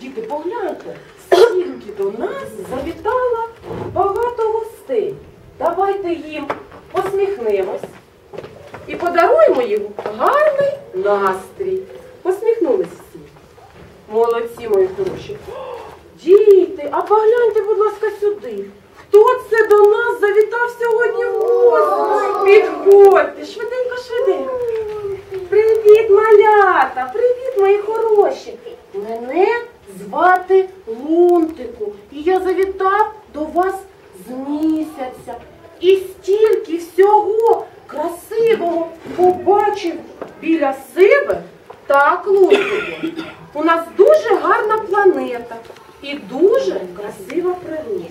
Діти, погляньте, скільки до нас завітало багато гостей. Давайте їм посміхнемось і подаруємо їм гарний настрій. Посміхнулись всі. Молодці, мої хороші. Діти, а погляньте, будь ласка, сюди. Хто це до нас завітав сьогодні в гості? Підходьте, швиденько, швиденько. Привіт, малята! Привіт, мої хороші! Мене звати Лунтику, і я завітав до вас з місяця. І стільки всього красивого побачив біля себе. Так, Лунтику, у нас дуже гарна планета і дуже красива природа.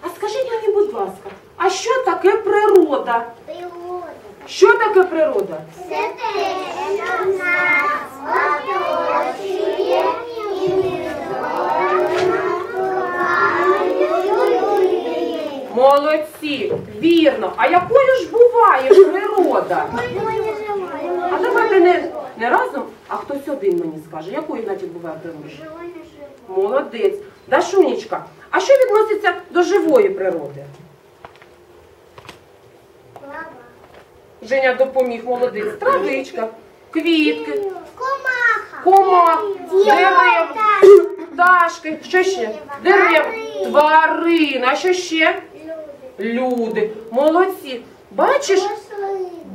А скажіть мені, будь ласка, а що таке природа? Природа. Що таке природа? Це те, що нас оточує і Молодці, вірно. А якою ж буває природа? А давайте не, не разом, а хтось один мені скаже, якою значить буває природа? Молодець. Дашунечка, а що відноситься до живої природи? Женя допоміг, молодець. Травичка, квітки, Комаха. комах, дерева, пташки, що ще? Дерева, тварини, а що ще? Люди. Молодці. Бачиш,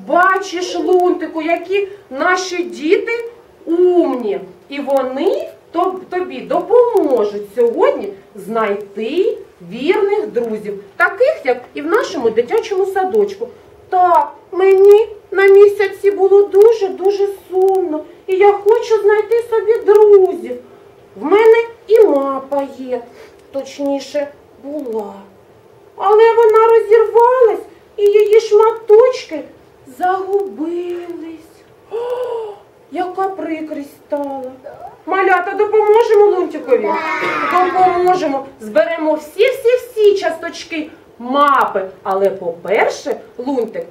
Бачиш, Лунтику, які наші діти умні. І вони тобі допоможуть сьогодні знайти вірних друзів, таких, як і в нашому дитячому садочку. Так, мені на місяці було дуже-дуже сумно, і я хочу знайти собі друзів. В мене і мапа є, точніше, була. Але вона розірвалась, і її шматочки загубились. О, яка прикрість стала. Малята, допоможемо Лунтикові? Допоможемо. Зберемо всі-всі-всі часточки мапи. Але по-перше, Лунтик,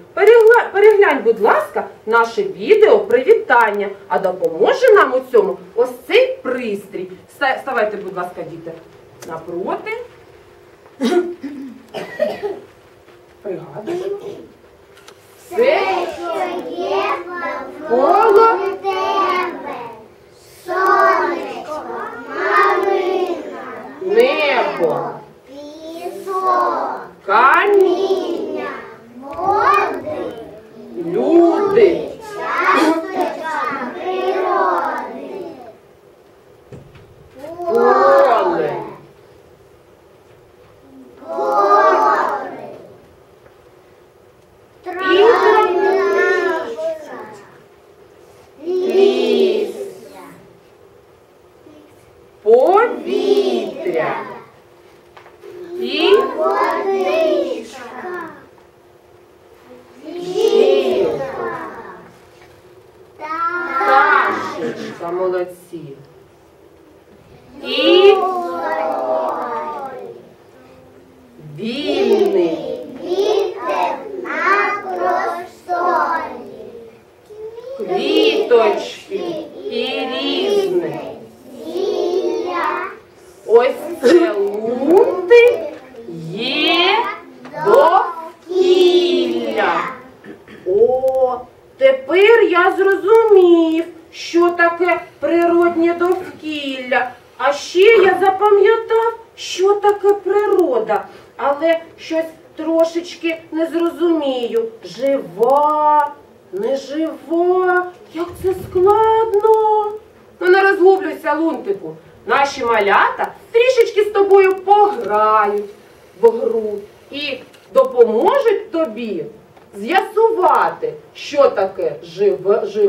переглянь, будь ласка, наше відео привітання. А допоможе нам у цьому ось цей пристрій. Ста- Ставайте, будь ласка, діти, напроти. Пригадуємо. Все Що є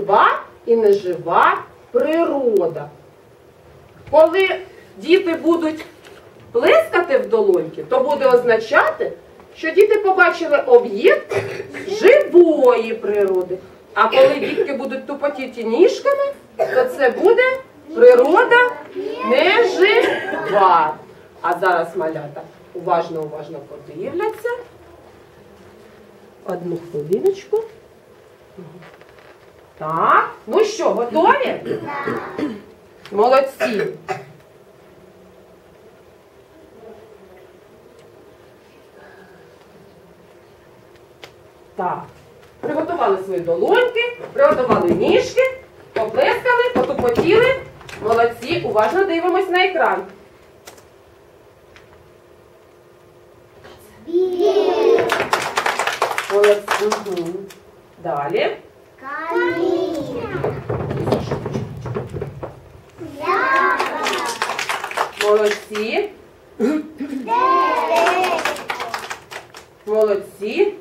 жива, і нежива природа. Коли діти будуть плескати в долоньки, то буде означати, що діти побачили об'єкт живої природи. А коли дітки будуть тупотіти ніжками, то це буде природа нежива. А зараз малята уважно, уважно подивляться. Одну хвилиночку. Так, ну що, готові? Молодці. Так. Приготували свої долоньки, приготували ніжки, поплескали, потупотіли. Молодці, уважно дивимось на екран. Молодці. Мгм. Далі. Молодці. Молодці.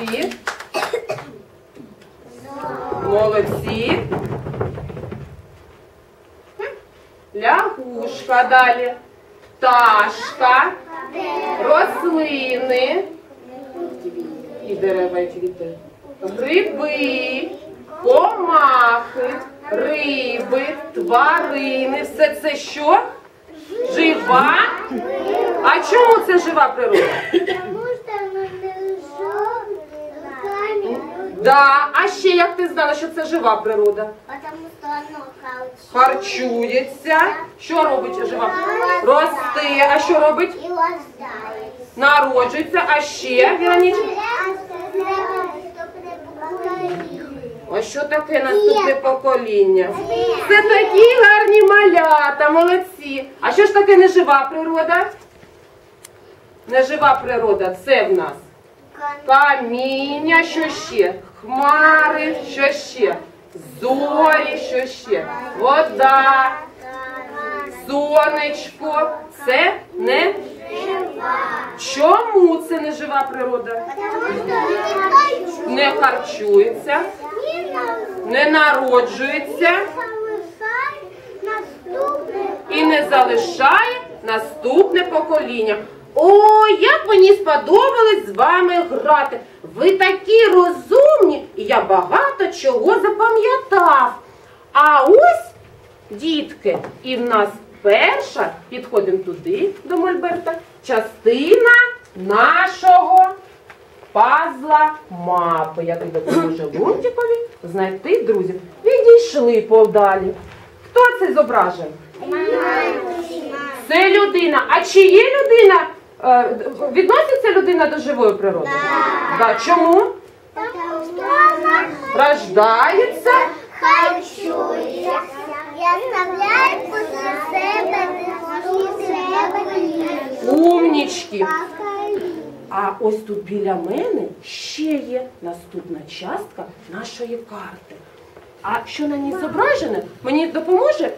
Молодці. Молодці. Лягушка далі. Пташка. Рослини. І дерева, і квіти. Гриби, комахи, риби, тварини. Все це що? Жива? А чому це жива природа? Да, а ще як ти знала, що це жива природа? Потому что оно харчует. Харчується. Що робить жива? Росте. А що робить? И рождается. Народжується. А ще, Віронічка? А що таке наступне покоління? Це такі гарні малята, молодці. А що ж таке нежива природа? Нежива природа це в нас каміння, що ще? Хмари, що ще? Зорі, що ще? Вода, сонечко. Це не чому це не жива природа? Не харчується, не народжується і не залишає наступне покоління. О, як мені сподобалось з вами грати. Ви такі розумні, і я багато чого запам'ятав. А ось, дітки, і в нас перша, підходимо туди до Мольберта, частина нашого пазла мапи. Я тобі допоможу Лунтікові знайти друзів. Відійшли подалі. Хто це зображений? Це людина. А чи є людина? Е, Відноситься людина до живої природи? Да. Чому? Рождається. Харчується і оставляє після себе Умнічки. А ось тут біля мене ще є наступна частка нашої карти. А що на ній зображене, мені допоможе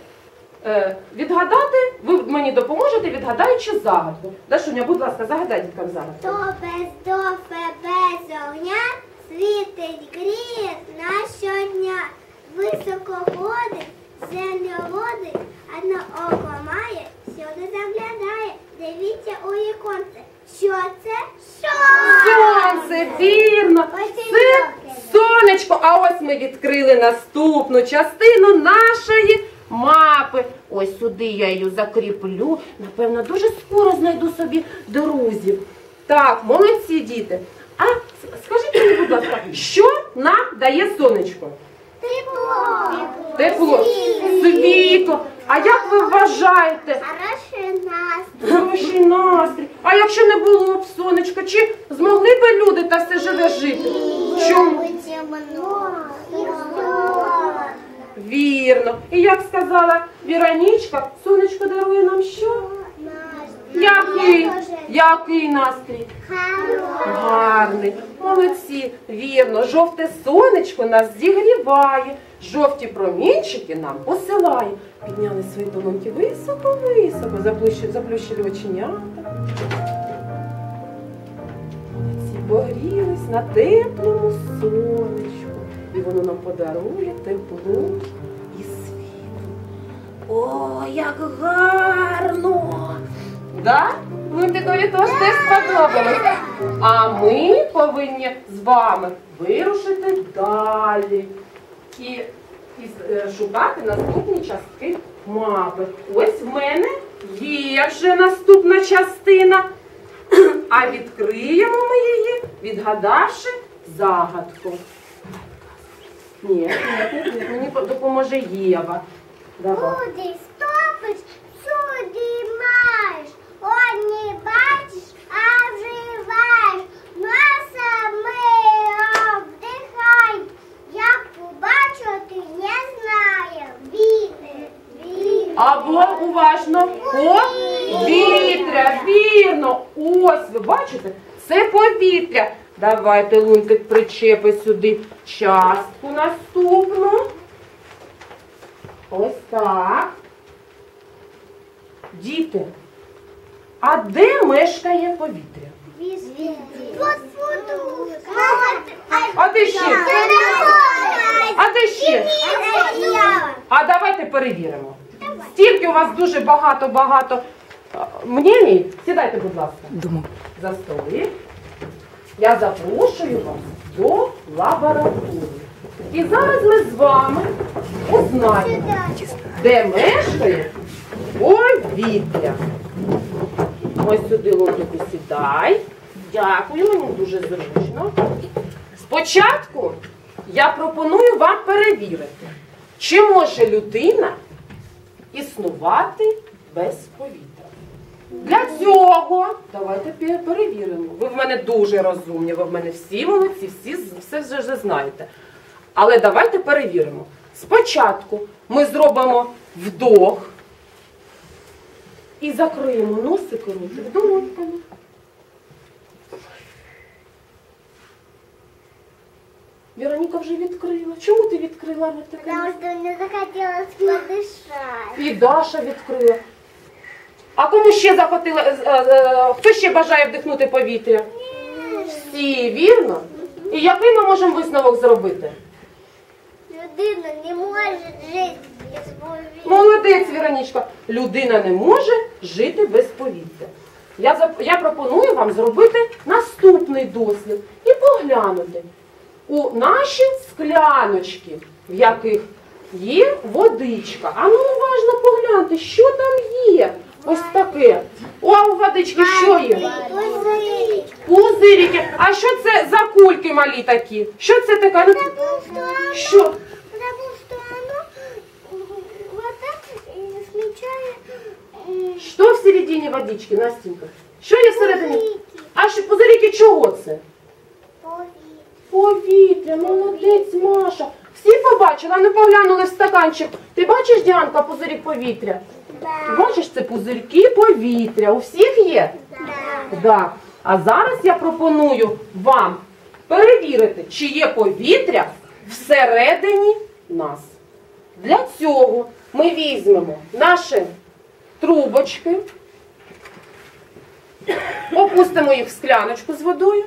відгадати, ви мені допоможете, відгадаючи загадку. Дашуня, будь ласка, загадай діткам загадку. То без дофе без огня світить гріє на щодня. Високо ходить, землю водить, одно око має, сюди заглядає. Дивіться у віконце. Що це? Сонце, вірно. Це сонечко. А ось ми відкрили наступну частину нашої мапи. Ось сюди я її закріплю. Напевно, дуже скоро знайду собі друзів. Так, молодці діти. А скажіть мені, будь ласка, що нам дає сонечко? Тепло. Тепло, світло. А як ви вважаєте? Хороший настрій. Хороший настрій. А якщо не було б сонечка, чи змогли б люди та все живе жити? Чому? Темно. Вірно. І як сказала Віронічка, сонечко дарує нам що? Який? Який настрій? Гарний. Молодці. Вірно, жовте сонечко нас зігріває. Жовті промінчики нам посилає. Підняли свої долоньки високо-високо, заплющили оченята. Молодці, погрілись на теплому сонечку. І воно нам подарує тепло і світло. О, як гарно! Да? Лунтикові теж теж сподобалось. А ми повинні з вами вирушити далі і, і е, шукати наступні частки мапи. Ось в мене є вже наступна частина. А відкриємо ми її, відгадавши загадку. Ні, ні, ні, ні, мені допоможе Єва. Давай. Куди стопиш, сюди маєш. Одні бачиш, а вживаєш. Носа ми обдихай. Як побачити, не знаю. Вітер, вітер. Або уважно повітря. Вірно. Ось ви бачите, це повітря. Давайте лунтик причепи сюди частку наступну. Ось так. Діти, а де мешкає повітря? А де ще? А де ще? А давайте перевіримо. Стільки у вас дуже багато-багато а, мнєній. Сідайте, будь ласка, Думаю. за столи. Я запрошую вас до лабораторії. І зараз ми з вами узнаємо, де мешкає повітря. Ось сюди лодку сідай. Дякую, мені дуже зручно. Спочатку я пропоную вам перевірити, чи може людина існувати без повітря. Для цього давайте перевіримо. Ви в мене дуже розумні, ви в мене всі молодці, всі все вже знаєте. Але давайте перевіримо. Спочатку ми зробимо вдох і закриємо носик і ротик долоньками. Вероніка вже відкрила. Чому ти відкрила ротик? Потому что мне захотелось подышать. І Даша відкрила. А кому ще захотіла, е, е, е, хто ще бажає вдихнути повітря? Всі, вірно? І який ми можемо висновок зробити? Людина не может жить без повітря. Молодець, Віронічка. Людина не може жити без повітря. Я, зап- я пропоную вам зробити наступний дослід і поглянути у наші скляночки, в яких є водичка. А ну уважно погляньте, що там є. Ось таке. О, а у водички що є? Пузырь. Пузирики. А що це за кульки малі такі? Що це таке? Ну, Потому что оно, Що? потому что оно вот так э, смечает э, Що в середині водички, Настенька? Що є всередині? пузырики. А що пузирики чого це? Повітря. Повітря, молодець Маша. Всі побачили, а не поглянули в стаканчик. Ти бачиш, Діанка, пузирік повітря? Бачиш, це пузирки повітря. У всіх є? Да. Так. А зараз я пропоную вам перевірити, чи є повітря всередині нас. Для цього ми візьмемо наші трубочки, опустимо їх в скляночку з водою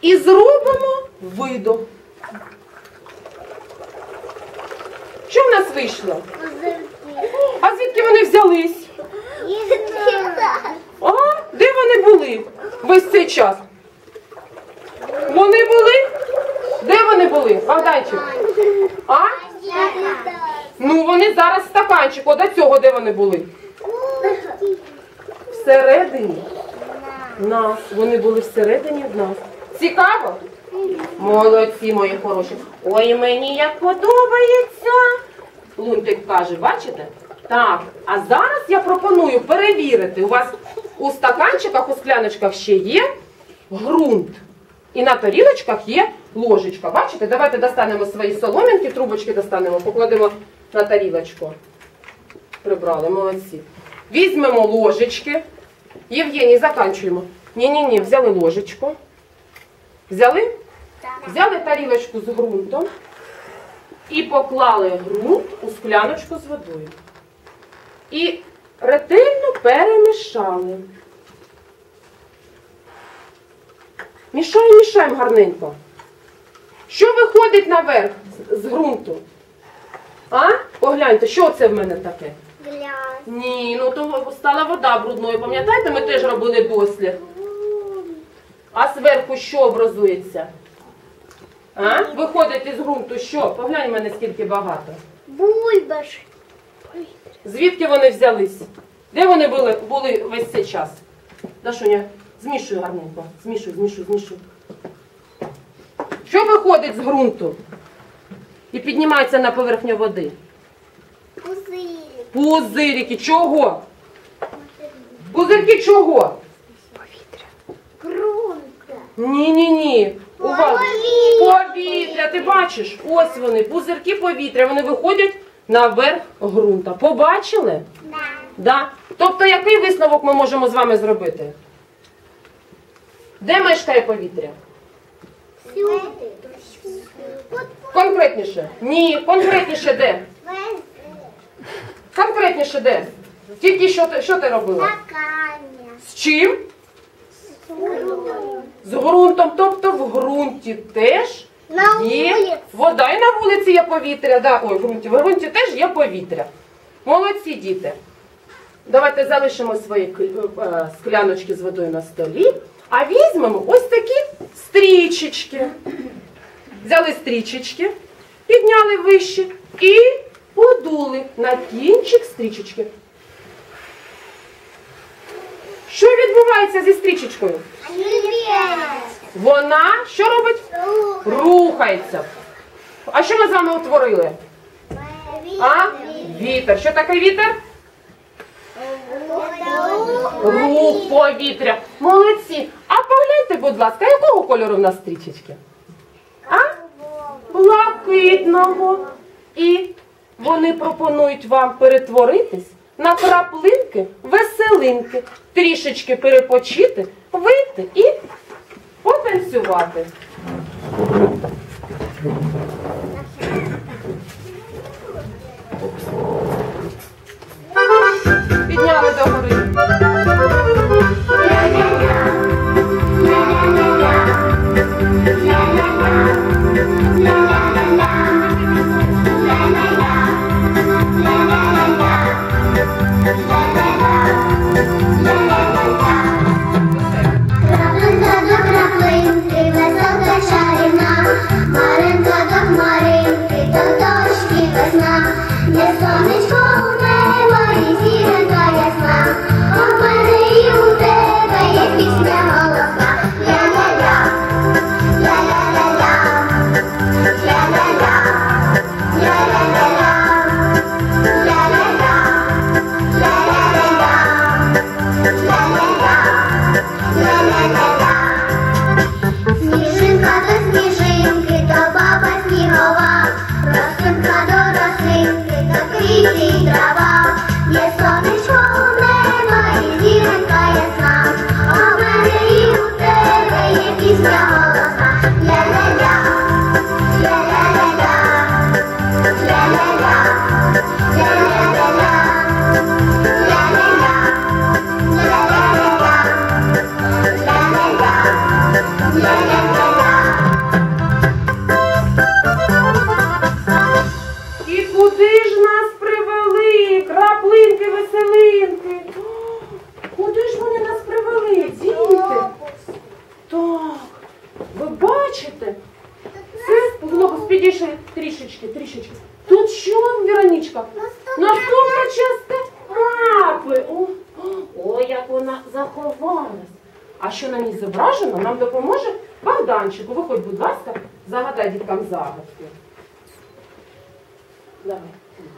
і зробимо видох. Що в нас вийшло? А звідки вони взялись? А, де вони були весь цей час? Вони були? Де вони були? Богданчик? А? Ну вони зараз в стаканчику. До цього де вони були? Всередині нас. Вони були всередині в нас. Цікаво? Молодці, мої хороші. Ой, мені як подобається. Лунтик каже, бачите? Так, а зараз я пропоную перевірити. У вас у стаканчиках, у скляночках ще є ґрунт. І на тарілочках є ложечка. Бачите? Давайте достанемо свої соломінки, трубочки достанемо, покладемо на тарілочку. Прибрали, молодці. візьмемо ложечки. Євгеній, заканчуємо. Ні-ні-ні, взяли ложечку. Взяли? Взяли тарілочку з ґрунтом і поклали ґрунт у скляночку з водою. І ретельно перемішали. Мішаємо, мішаємо гарненько. Що виходить наверх з- ґрунту? А? Погляньте, що це в мене таке? Грязь. Ні, ну то стала вода брудною. Пам'ятаєте, ми теж робили дослід. А зверху що образується? А? Виходить із ґрунту що? Поглянь мене скільки багато. Бульбаш. Звідки вони взялись? Де вони були, були весь цей час? Дашуня, змішуй гарненько. Змішуй, змішуй, змішуй. Що виходить з ґрунту? І піднімається на поверхню води? Пузырь. Пузирики. Чого? Пузирки чого? Повітря. Грунта. Ні-ні-ні. Увага. Повітря. Повітря, ти бачиш? Ось вони, пузирки повітря, вони виходять наверх ґрунта. Побачили? Да. Да. Тобто, який висновок ми можемо з вами зробити? Де мешкає повітря? Конкретніше. Ні, конкретніше де? Конкретніше де? Тільки що ти, що ти робила? З чим? З ґрунтом. Тобто в ґрунті теж На є вулиці. вода. І на вулиці є повітря. Да. Ой, в ґрунті. В ґрунті теж є повітря. Молодці діти. Давайте залишимо свої кл- е, скляночки з водою на столі, а візьмемо ось такі стрічечки. Взяли стрічечки, підняли вище і подули на кінчик стрічечки. Що відбувається зі стрічечкою? Вона що робить? Рухається. А що ми з вами утворили? А? Вітер. Що таке вітер? Рух повітря. Молодці. А погляньте, будь ласка, якого кольору в нас стрічечки? А? Блакитного. І вони пропонують вам перетворитись на краплинки, веселинки, трішечки перепочити, вийти і потанцювати. Підняли до гори.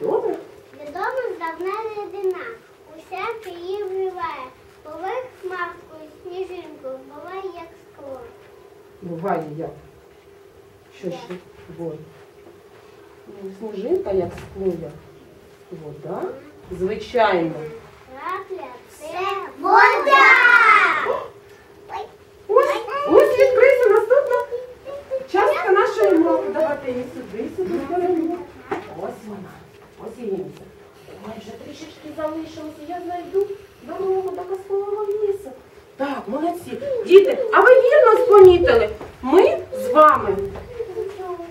Добре. Відомих давна рідина, усяке її вбиває. Буває хмаркою, сніжинку, буває як скло. Буває як? Що ще? Вода. Ну, сніжинка як скло, як вода. Звичайно. Крапля це вода. Ось, відкрився наступна частка нашої мови. Давайте її сюди, сюди, сюди. Ось вона. Ой, вже трішечки залишилося. Я знайду дорогу до казкового лісу. Так, молодці. Діти, а ви вірно спомітили? Ми з вами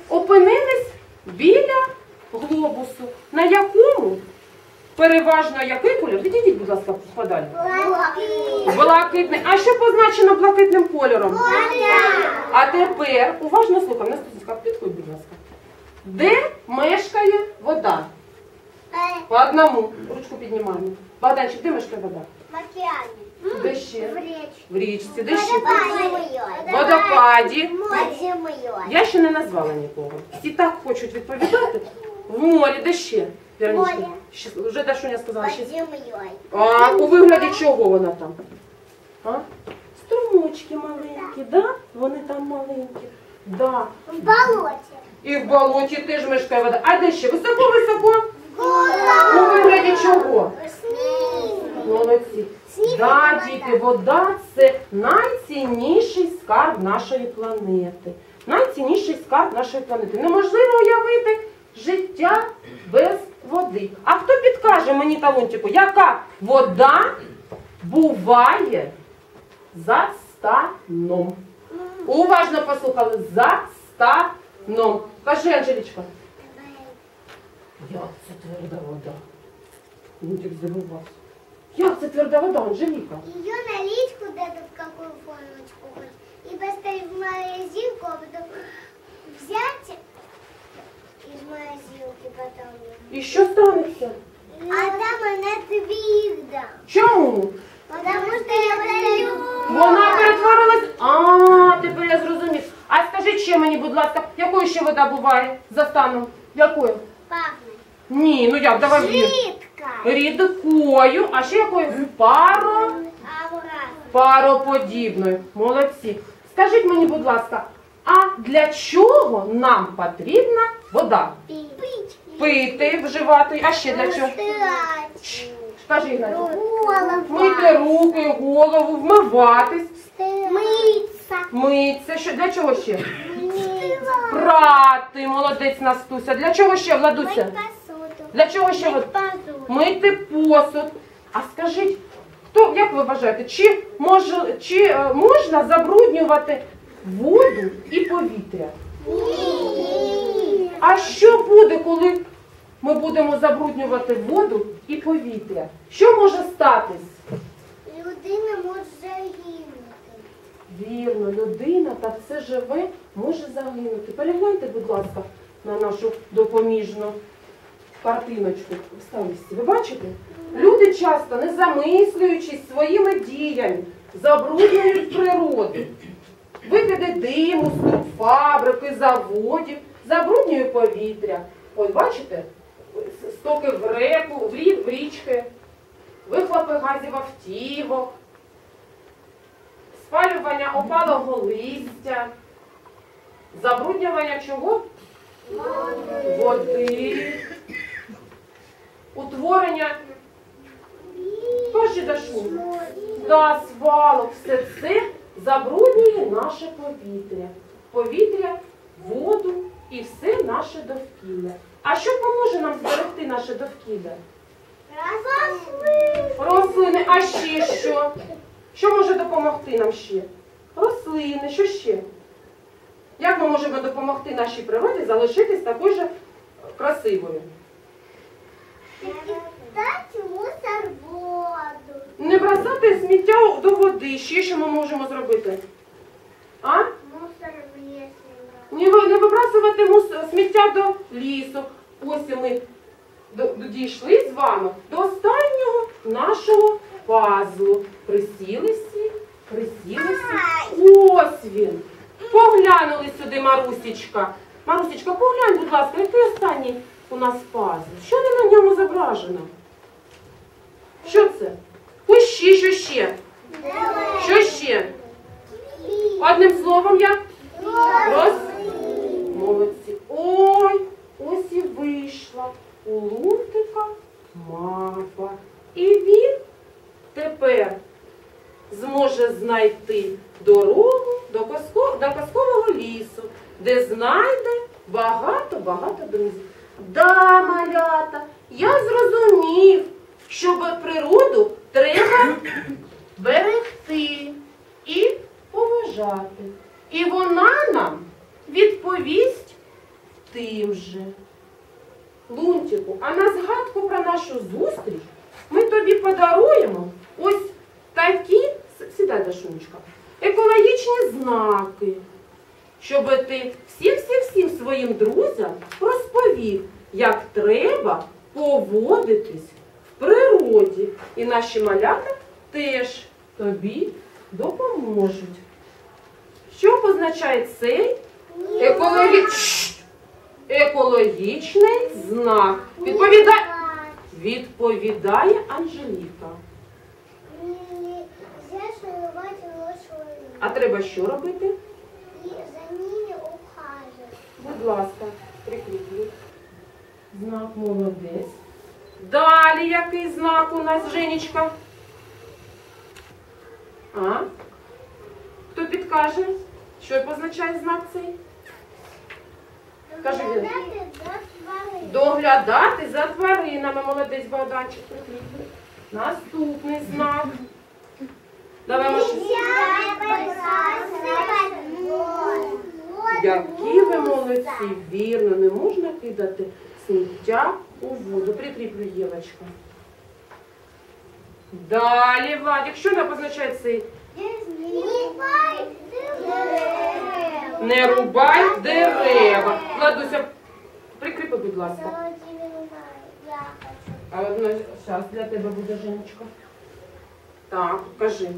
опинились біля глобусу, на якому переважно який кольор? Відійдіть, будь ласка, подалі. Блакитний. А що позначено блакитним кольором? А тепер уважно слухай, Настусечка, підходь, будь ласка. Де мешкає вода? По одному. Ручку піднімаємо. Богданчик, де мешкає вода? Де ще? В річці, де ще? В водопаді. Я ще не назвала нікого. Всі так хочуть відповідати. В морі, де ще? Віронічка, Море. ще- Вже Дашуня сказала, ще. А у вигляді чого вона там? А? Струмочки маленькі, да? Вони там маленькі. Да. В болоте. І в болоті теж мешкає вода. А де ще? Високо-високо? У вигляді чого? Молодці. Да, діти, вода це найцінніший скарб нашої планети. Найцінніший скарб нашої планети. Неможливо уявити життя без води. А хто підкаже мені талончику, яка вода буває за станом? Уважно послухали за станом. Кажи, Анжелічка. Як це тверда вода? Ну, ти здивувався. Як це тверда вода, Анжеліка? Ее налить куда-то в какую формочку хоть, и поставить в морозилку, а потом взять из морозилки потом. І що станеться? А там она тверда. Чому? Потому что я продаю. Вона перетворилась. А, тепер я зрозумів. А скажіть ще мені, будь ласка, якою ще вода буває за станом? Якою? Пахнет. Ні, ну як, давай вір. Жидко. Рідкою, а ще якою? Паро. Пароподібною. Молодці. Скажіть мені, будь ласка, а для чого нам потрібна вода? Пить. Пити, вживати, а ще для чого? Скажи, Ігнатій. Мити руки, голову, вмиватись, Мыться. митися. Що, для чого ще? Прати, молодець Настуся. Для чого ще, Владуся? Для чого ще? Мыть. Мити посуд. А скажіть, хто, як ви вважаєте, чи, може, чи е, можна забруднювати воду і повітря? Ні. А що буде, коли ми будемо забруднювати воду і повітря? Що може статись? Людина може загинути. Вірно, людина та все живе може загинути. Перегляньте, будь ласка, на нашу допоміжну картиночку в ставісті. Ви бачите? Люди часто, не замислюючись своїми діями, забруднюють природу. Викиди диму, з фабрики, заводів, забруднює повітря. Ось бачите, стоки в реку, в рі- в річки, вихлопи газів автівок спалювання опалого листя, забруднювання чого? Води, утворення Кажи, Дашу, та свалок, все це забруднює наше повітря. Повітря, воду і все наше довкілля. А що поможе нам зберегти наше довкілля? Рослини, а ще що? Що може допомогти нам ще? Рослини, що ще? Як ми можемо допомогти нашій природі залишитись такою же красивою? Дати мусор в воду. Не бросати сміття до води, ще що ми можемо зробити? А? Мусор в лісі. Не, вибрасувати сміття до лісу. Ось ми дійшли з вами до останнього нашого пазлу. Присіли всі, присіли всі. Ось він. Поглянули сюди, Марусічка. Марусічка, поглянь, будь ласка, який останній у нас пазл? Що не на ньому зображено? Що це? Кущі, що ще? Що ще? Одним словом як? Роз... Молодці. Ой, ось і вийшла у лунтика мапа. І він тепер зможе знайти дорогу до, казкового лісу, де знайде багато-багато друзів. Да, малята, я зрозумів, що природу треба берегти і поважати. І вона нам відповість тим же. Лунтику, а на згадку про нашу зустріч ми тобі подаруємо ось такі, сідай, Дашунечка, екологічні знаки, щоб ти всім-всім-всім своїм друзям розповів, як треба поводитись в природі. І наші малята теж тобі допоможуть. Що позначає цей екологічний? Екологічний знак. Відповідає, відповідає Анжеліка. А треба що робити? І за ними ухаживать. Будь ласка, прикріплю. Знак молодець. Далі який знак у нас, Женечка? А? Хто підкаже? Що позначає знак цей? Кажи, Віра. Доглядати за тварин. Доглядати за тваринами. Молодець Богданчик прикріплю. Наступний знак. Давай, Маша. Які ви молодці, вірно, не можна кидати сміття у воду. Прикріплю Євочка. Далі, Владик, що не позначає цей? Не рубай дерева. Владуся, прикріпи, будь ласка. А одно зараз для тебе буде Женечка. Так, кажи.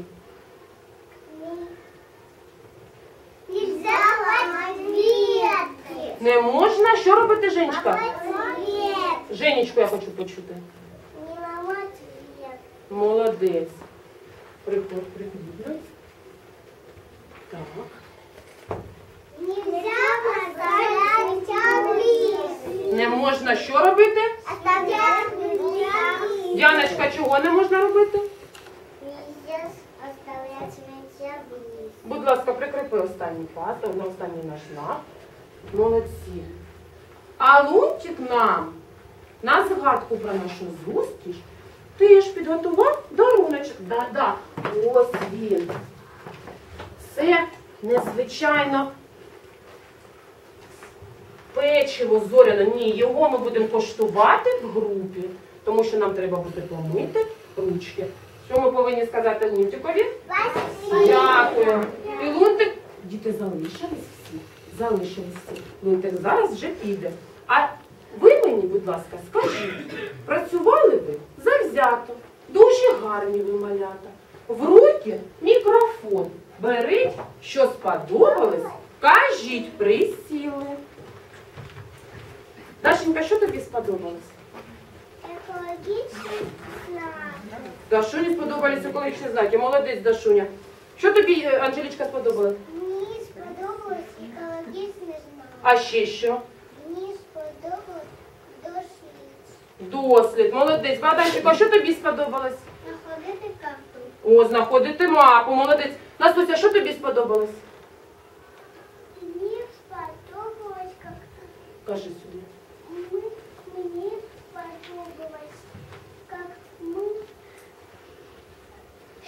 Нельзя ломать ветки. Не можна. Що робити, Женечка? Женечку я хочу почути. Не ломать ветки. Молодець. Приходь, прикріплю. Так. Нельзя оставлять. Не можна що робити? Оставлять. Яночка, чого не можна робити? Будь ласка, прикріпи останній пас, на останній наш знак. Молодці. А Лунчик нам на згадку про нашу зустріч теж підготував даруночок. Да-да, ось він. Це незвичайно печиво зоряне. Ні, його ми будемо коштувати в групі, тому що нам треба буде помити ручки. Що ми повинні сказати Лунтикові? Дякую. І Лунтик, діти залишились всі. Залишились всі. Лунтик зараз вже піде. А ви мені, будь ласка, скажіть, працювали ви завзято, дуже гарні ви малята. В руки мікрофон. Беріть, що сподобалось, кажіть, присіли. Дашенька, що тобі сподобалось? Экологичный знак. Дашуні сподобались екологічні знаки. Молодець, Дашуня. Що тобі, е, Анжелічка, сподобалось? Мені сподобався екологічний знак. А ще що? Мені сподобалось дослід. Дослід, молодець. Богданчик, а що тобі сподобалось? Знаходити карту. О, знаходити мапу, молодець. Настуся, що тобі сподобалось? Мені сподобалось, як Кажи сюди. ми, мені сподобалось, як ми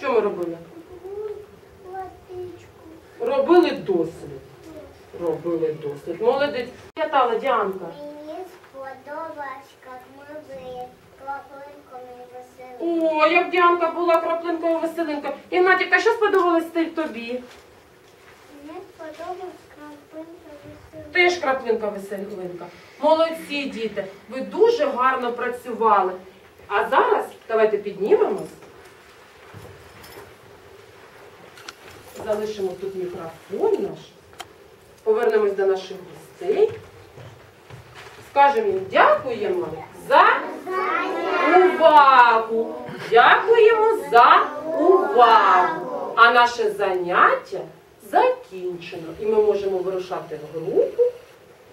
Що ми робили? Робили дослід. Робили дослід. Молодець. П'ятала, Діанка. Мені сподобалось, як ми були клапинками веселі. О, як Діанка була краплинкою веселинка. Ігнатіка, що сподобалось тобі? Мені сподобалось клапинка веселі. Теж краплинка веселинка. Молодці, діти. Ви дуже гарно працювали. А зараз давайте піднімемось. Залишимо тут мікрофон наш. Повернемось до наших гостей. Скажемо їм дякуємо за увагу. Дякуємо за увагу. А наше заняття закінчено. І ми можемо вирушати в групу,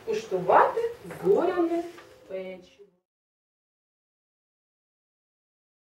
куштувати зоряне печиво.